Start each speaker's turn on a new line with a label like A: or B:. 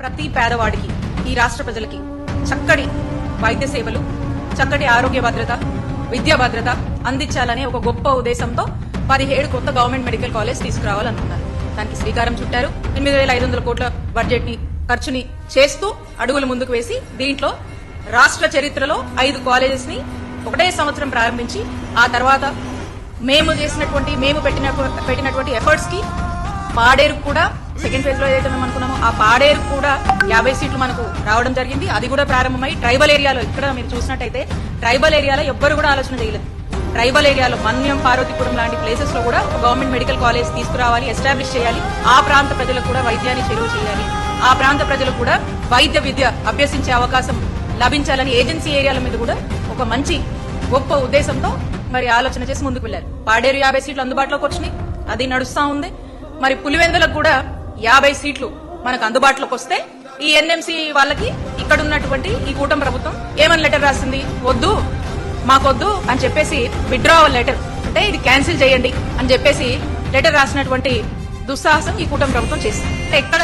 A: ప్రతి పేదవాడికి ఈ రాష్ట్ర ప్రజలకి చక్కటి వైద్య సేవలు చక్కటి ఆరోగ్య భద్రత విద్యా భద్రత అందించాలనే ఒక గొప్ప ఉద్దేశంతో పదిహేడు కొత్త గవర్నమెంట్ మెడికల్ కాలేజ్ తీసుకురావాలనుకున్నారు. దానికి శ్రీకారం చుట్టారు. ఎనిమిది వేల ఐదు వందల కోట్ల బడ్జెట్ని ఖర్చుని చేస్తూ అడుగులు ముందుకు వేసి దీంట్లో రాష్ట్ర చరిత్రలో ఐదు కాలేజెస్ని ఒకటే సంవత్సరం ప్రారంభించి ఆ తర్వాత మేము చేసినటువంటి మేము పెట్టిన పెట్టినటువంటి ఎఫర్ట్స్కి పాడేరు కూడా సెకండ్ ఫేజ్లో ఏదైతే మేము అనుకున్నామో ఆ పాడేరు కూడా యాభై సీట్లు మనకు రావడం జరిగింది. అది కూడా ప్రారంభమై ట్రైబల్ ఏరియాలో ఇక్కడ మీరు చూసినట్టయితే ట్రైబల్ ఏరియాలో ఎవ్వరు కూడా ఆలోచన చేయలేదు. ట్రైబల్ ఏరియాలో మన్యం పార్వతీపురం లాంటి ప్లేసెస్లో కూడా గవర్నమెంట్ మెడికల్ కాలేజ్ తీసుకురావాలి ఎస్టాబ్లిష్ చేయాలి. ఆ ప్రాంత ప్రజలకు కూడా వైద్యాన్ని చెరువు చేయాలి. ఆ ప్రాంత ప్రజలకు కూడా వైద్య విద్య అభ్యసించే అవకాశం లభించాలని ఏజెన్సీ ఏరియాల మీద కూడా ఒక మంచి గొప్ప ఉద్దేశంతో మరి ఆలోచన చేసి ముందుకు వెళ్ళారు పాడేరు యాభై సీట్లు అందుబాటులోకి వచ్చినాయి. అది నడుస్తా ఉంది. మరి పులివెందులకు కూడా యాభై సీట్లు మనకు అందుబాటులోకి వస్తే ఈ ఎన్ఎంసీ వాళ్ళకి ఇక్కడ ఉన్నటువంటి ఈ కూటమి ప్రభుత్వం ఏమని లెటర్ రాసింది? వద్దు మాకొద్దు అని చెప్పేసి విత్డ్రావల్ లెటర్ అంటే ఇది క్యాన్సిల్ చేయండి అని చెప్పేసి లెటర్ రాసినటువంటి దుస్సాహసం ఈ కూటమి ప్రభుత్వం చేసింది. అంటే ఎక్కడ